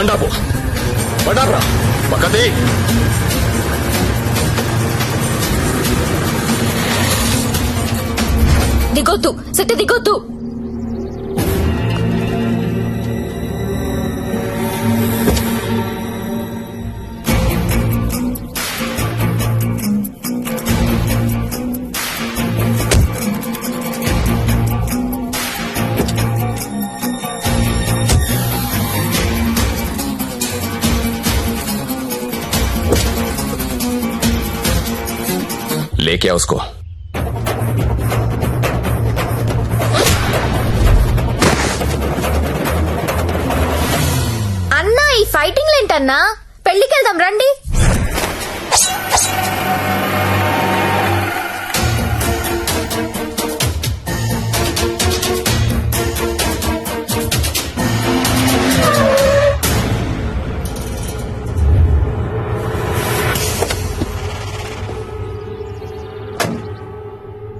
బండాపు బండాపురా పక్కది దిగొద్దు సత్య దిగొద్దు. लेके आओ उसको అన్నా ఈ ఫైటింగ్ ఏంటన్నా పెళ్లికెళ్దాం రండి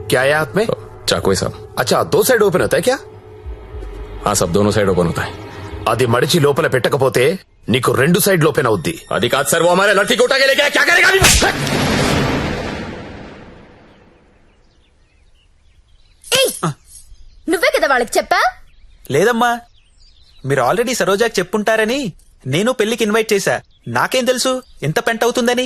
क्या है हाथ में चाकू है साहब अच्छा दो సైడ్ ఓపెన్ అవుతాయి క్యా हाँ सब दोनों साइड ओपन होता है అది మడిచి లోపల పెట్టకపోతే నీకు రెండు సైడ్ ఓపెన్ అవుద్ది अधिक काज सर वो हमारे लड़की को उठा के लेके आया क्या करेगा अभी ఏయ్ నువ్వే కదా వాళ్ళకి చెప్పా లేదమ్మా మీరు ఆల్రెడీ సరోజాకి చెప్పుంటారని నేను పెళ్లికి ఇన్వైట్ చేశా నాకేం తెలుసు ఎంత పెంట అవుతుందని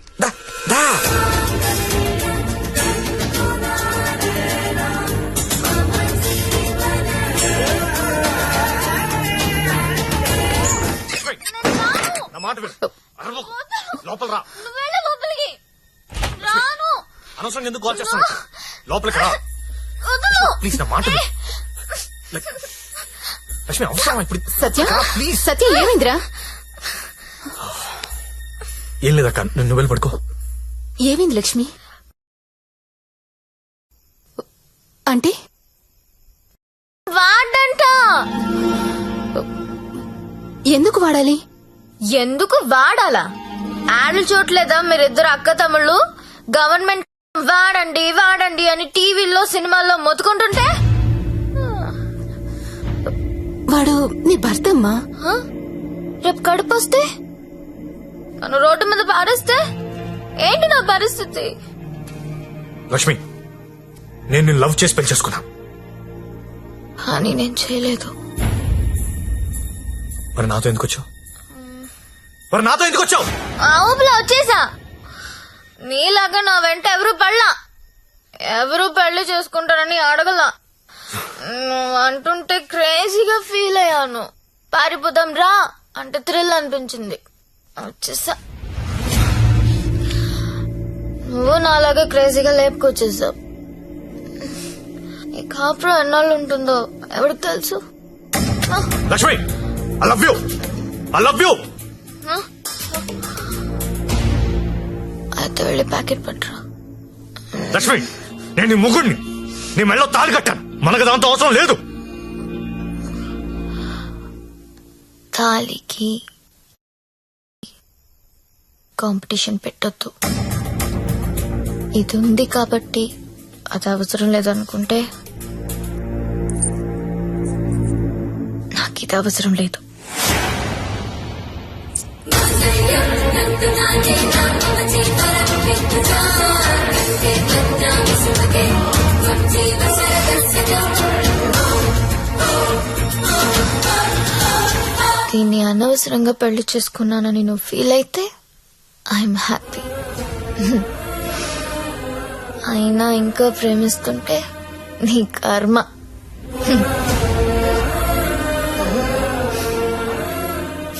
దా దా లోపల రా. నువ్వెళ్ళ లోపలికి. రాను. అనవసరంగా ఎందుకు కాల్ చేస్తాను లోపలికి రా. వదలు. ప్లీజ్ నా మాట విను. లక్ష్మి అవసరం ఇప్పుడు? సత్య? సత్య ఏమైందిరా? ఏం లేదక్క నువ్వు వెళ్ళి పడుకో. ఏమైంది లక్ష్మి? అంటే? వాడంట! ఎందుకు వాడాలి? ఎందుకు వాడాలా? యాడ్లు చూడలేదా మీరిద్దరు అక్క తమ్ముళ్ళు? గవర్నమెంట్ వాడండి వాడండి అని టీవీల్లో సినిమాల్లో మొత్తుకుంటుంటే? వాడు నీ భర్త అమ్మా హ? రేపు కడుపు వస్తే? నన్ను రోడ్డు మీద పారేస్తే? ఏంటి నా పరిస్థితి? లక్ష్మి నేను నిన్ను లవ్ చేసి పెళ్ళి చేసుకున్నా. అని నేను చేయలేదు. మరి నాతో ఎందుకు వచ్చావు? మరి నాతో ఎందుకు వచ్చావు? ఆ ఊపిలో వచ్చేసా. నీలాగా నా వెంట ఎవరు పడలా. ఎవరు పెళ్ళి చేసుకుంటారని అడగలా. నువ్వు అంటుంటే క్రేజీగా ఫీల్ అయ్యాను. పారిపోదాం రా అంటే థ్రిల్ అనిపించింది. వచ్చేసా. నువ్వు నాలాగే క్రేజీగా లేపుకొచ్చేసావు ఈ కాపురం ఎన్నాళ్ళు ఉంటుందో ఎవరికి తెలుసు? Lakshmi I love you I love you అయితే వెళ్ళి ప్యాకెట్ పట్టరా. లక్ష్మి నేను నీ ముగ్గుడిని నీ మెళ్ళో తాళి కట్టాను. మనకు దాంతో అవసరం లేదు. తాలికి కాంపిటీషన్ పెట్టొద్దు. ఇది ఉంది కాబట్టి అది అవసరం లేదనుకుంటే నాకు ఇది అవసరం లేదు. దీన్ని అనవసరంగా పెళ్ళి చేసుకున్నానని నువ్వు ఫీల్ అయితే ఐఎమ్ హ్యాపీ అయినా ఇంకా ప్రేమిస్తుంటే నీ కర్మ.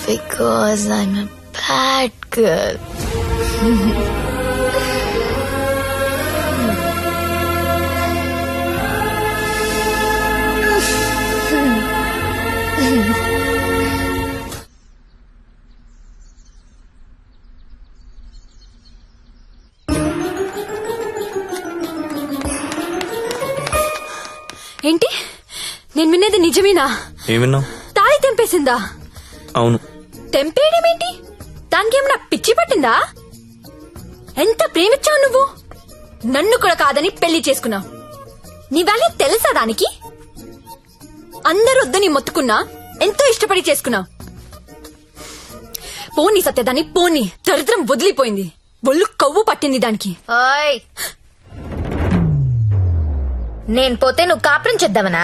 బికాజ్ ఐఎమ్ బ్యాడ్ గర్ల్ నిజమేనా? ఏమిన్నావు? తాళి తెంపేసిందా? అవును. తెంపేయడమేంటి దానికి ఏమన్నా పిచ్చి పట్టిందా? ఎంత ప్రేమించావు నువ్వు? నన్ను కూడా కాదని పెళ్ళి చేసుకున్నావు. నీ వాళ్ళే తెలుసా దానికి? అందరూ వద్దని మొత్తుకున్నా ఎంతో ఇష్టపడి చేసుకున్నావు. పోనీ సత్యదాన్ని పోనీ. దరిద్రం వదిలిపోయింది. ఒళ్ళు కవ్వు పట్టింది దానికి. ఓయ్! నేను పోతే నువ్వు కాపురం చేద్దామనా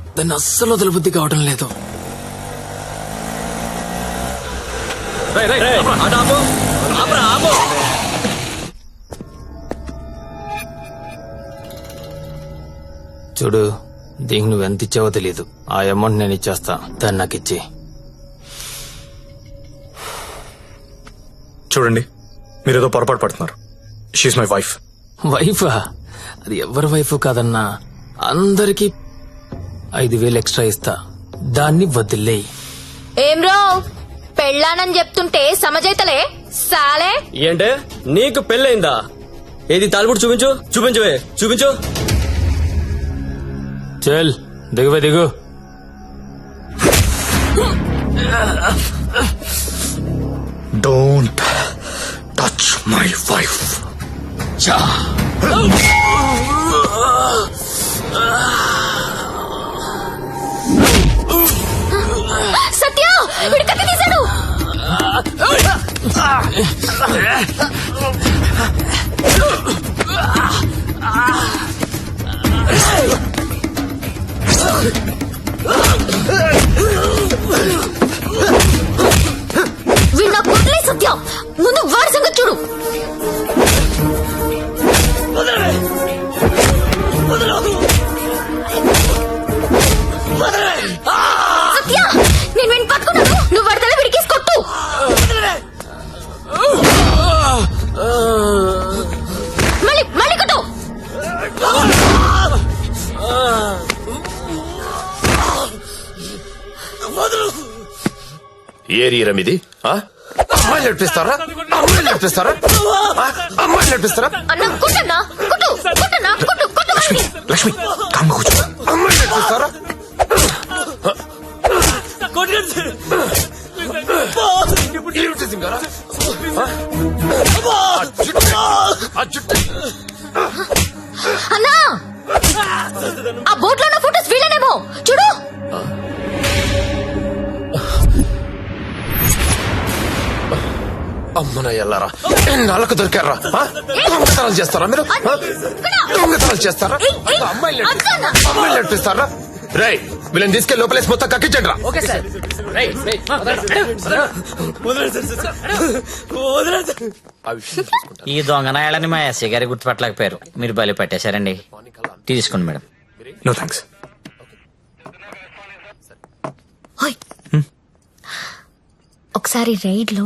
దాన్ని అస్సలు వదలబుద్ధి కావడం లేదు. చూడు దీనికి నువ్వు ఎంత ఇచ్చావో తెలియదు ఆ అమౌంట్ నేను ఇచ్చేస్తా. దాన్ని నాకు ఇచ్చి. చూడండి మీరేదో పొరపాటు పడుతున్నారు. షీఈ్ మై వైఫ్ వైఫా అది ఎవరి వైఫ్ కాదన్నా? అందరికి ఐదు వేలు ఎక్స్ట్రా ఇస్తా. దాన్ని వదిలేయి ఏం రో? పెళ్ళానని చెప్తుంటే సమజైతలే? సాలే? ఏంటే? నీకు పెళ్ళైందా ఏది తాలిపుడు చూపించు? చూపించవే. చూపించు. చల్ దిగువే దిగు. డోంట్ టచ్ మై వైఫ్ చా తీశాడు. వీడు నాకు సత్యం. ముందు వాడి సంగతి చూడు. ఏరియరం ఇది ఆ? అమ్మాయిలు నడిపిస్తారా అమ్మాయిలు నడిపిస్తారా ఆ? అమ్మాయిలు నడిపిస్తారా అన్న కొట్టన్నా కొట్టు కొట్టన్నా కొట్టు కొట్టు వాడిని. లక్ష్మి కూర్చో అమ్మాయిలు నడిపిస్తారా ఏమిటి సింగారా? ఆ ఎల్లారా నాళ్ళకు దొరికారా? దొంగతనాలు చేస్తారా మీరు? దొంగతనాలు చేస్తారా? అమ్మాయిలు అమ్మాయిలు నడిపిస్తారా రై వీళ్ళని తీసుకెళ్ళి లోపలేసి మొత్తం కక్కించండి రా. ఈ దొంగనాయాలని మా ఎస్ఐ గారి గుర్తుపట్టలేకపోయారు. మీరు బలి పట్టేశారండి. తీసుకోండి మేడం. No thanks. ఒకసారి రైడ్లో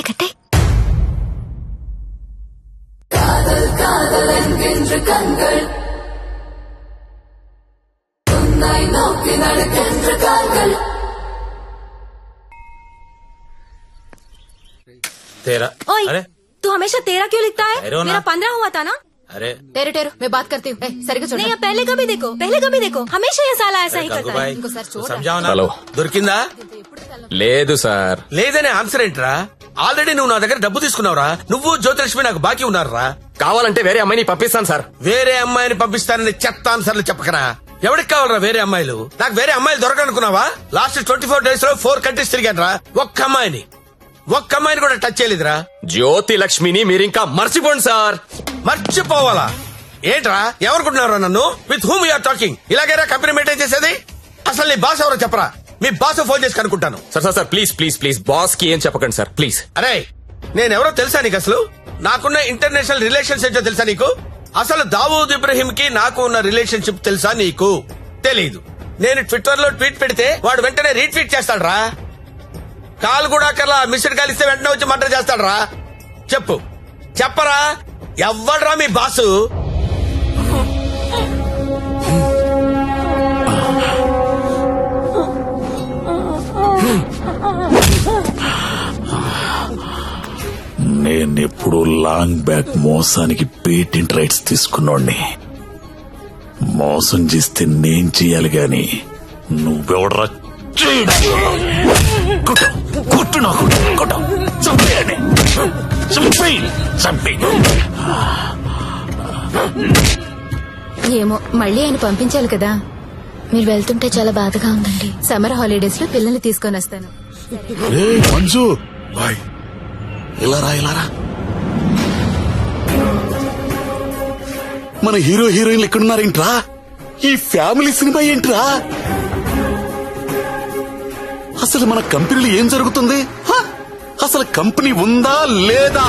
అయితే కట్టే తేరా ओए అరే तू हमेशा तेरा क्यों लिखता है अरे वो ना- मेरा पंद्रह हुआ था ना అరే టేరు టేరు मैं बात करती हूँ ए, సరిగ్గా नहीं చూడండి अब पहले कभी देखो पहले कभी देखो हमेशा ये साला ऐसा ही करता है గంగుబాయ్ ఇంకోసారి చూడు. సంజావనా హలో దొరికిందా లేదు సార్ లేదనే ఆన్సర్ ఏంట్రా ఆల్రెడీ నువ్వు నా దగ్గర డబ్బు తీసుకున్నావురా. నువ్వు జ్యోతిలక్ష్మి నాకు బాకీ ఉన్నారా కావాలంటే వేరే అమ్మాయిని పంపిస్తాను సార్. వేరే అమ్మాయిని పంపిస్తానని చెత్త ఆన్సర్లు చెప్పకరా. ఎవరికి కావాలరా వేరే అమ్మాయిలు? నాకు వేరే అమ్మాయిలు దొరకనుకున్నావా లాస్ట్ ట్వంటీ ఫోర్ డేస్లో ఫోర్ కంట్రీస్ తిరిగాను రా ఒక్క అమ్మాయిని. ఒక్క అమ్మాయిని కూడా టచ్ చేయలేదురా. జ్యోతి లక్ష్మిని మీరింకా మర్చిపోండి సార్. మర్చిపోవాలా? ఏంట్రా? ఎవరుకుంటున్నారా నన్ను? విత్ హూమ్ యూఆర్ టాకింగ్ ఇలాగైనా కంపెనీ మెయింటైన్ చేసేది? అసలు నీ బాస్ ఎవరో చెప్పరా? మీ బాస్ ఫోన్ చేసి కనుక్కుంటాను. Sir sir sir please please please బాస్కి ఏం చెప్పకండి సార్ ప్లీజ్. అరే నేనెవరో తెలుసా నీకు అసలు? నాకున్న ఇంటర్నేషనల్ రిలేషన్స్ ఏంటో తెలుసా నీకు? అసలు దావూద్ ఇబ్రహీం కి నాకు ఉన్న రిలేషన్షిప్ తెలుసా నీకు? తెలీదు. నేను ట్విట్టర్లో ట్వీట్ పెడితే వాడు వెంటనే రీట్వీట్ చేస్తాడు రా కాల్ కూడా అక్కర్లా మిస్డ్ కాల్ ఇస్తే వెంటనే వచ్చి మర్డర్ చేస్తాడు రా చెప్పు. చెప్పరా? ఎవ్వడ్రా మీ బాసు? నేనెప్పుడు లాంగ్ బ్యాక్ మోసానికి పేటెంట్ రైట్స్ తీసుకున్నోడ్ని. మోసం చేస్తే నేను చేయాలి గాని నువ్వెవడరా చేయడం? కొట్టు కొట్టు నాకు కొట్టు. చంపేయండి. చంపేయి చంపేయి. ఏమో మళ్ళీ ఆయన పంపించాలి కదా. మీరు వెళ్తుంటే చాలా బాధగా ఉందండి. సమ్మర్ హాలిడేస్లో పిల్లల్ని తీసుకొని వస్తాను. రే మంజు. బాయ్. ఇలారా ఇలారా మన హీరో హీరోయిన్లు ఎక్కడున్నారేంట్రా? ఈ ఫ్యామిలీ సినిమా ఏంట్రా? అసలు మన కంపెనీలో ఏం జరుగుతుంది? హ? అసలు కంపెనీ ఉందా లేదా?